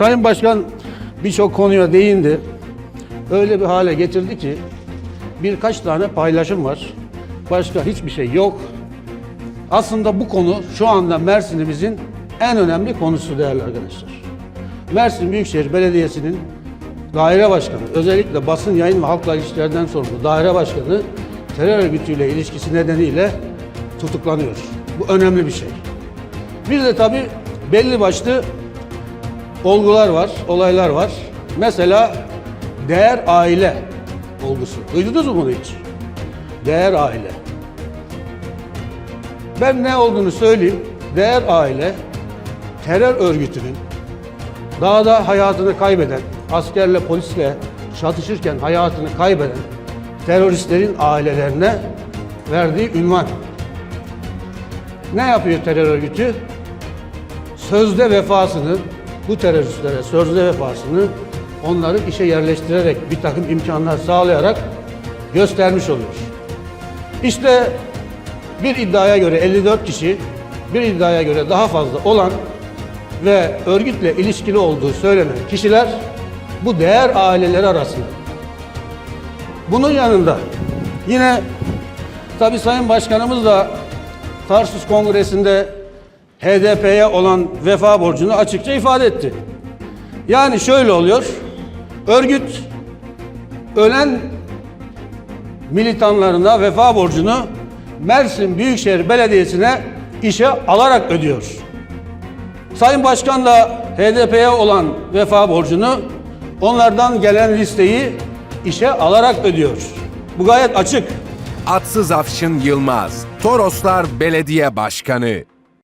Sayın Başkan birçok konuya değindi. Öyle bir hale getirdi ki birkaç tane paylaşım var. Başka hiçbir şey yok. Aslında bu konu şu anda Mersin'imizin en önemli konusu değerli arkadaşlar. Mersin Büyükşehir Belediyesi'nin daire başkanı, özellikle basın yayın ve halkla ilişkilerden sorumlu daire başkanı terör örgütüyle ilişkisi nedeniyle tutuklanıyor. Bu önemli bir şey. Bir de tabii belli başlı olgular var, olaylar var. Mesela değer aile olgusu. Duydunuz mu bunu hiç? Değer aile. Ben ne olduğunu söyleyeyim. Değer aile terör örgütünün dağda hayatını kaybeden, askerle polisle çatışırken hayatını kaybeden teröristlerin ailelerine verdiği ünvan. Ne yapıyor terör örgütü? Sözde vefasını, bu teröristlere sözde vefasını onları işe yerleştirerek bir takım imkanlar sağlayarak göstermiş oluyor. İşte bir iddiaya göre 54 kişi, bir iddiaya göre daha fazla olan ve örgütle ilişkili olduğu söylenen kişiler bu değer aileleri arasında. Bunun yanında yine tabi Sayın Başkanımız da Tarsus Kongresi'nde HDP'ye olan vefa borcunu açıkça ifade etti. Yani şöyle oluyor. Örgüt ölen militanlarına vefa borcunu Mersin Büyükşehir Belediyesi'ne işe alarak ödüyor. Sayın Başkan da HDP'ye olan vefa borcunu onlardan gelen listeyi işe alarak ödüyor. Bu gayet açık. Atsız Afşın Yılmaz, Toroslar Belediye Başkanı.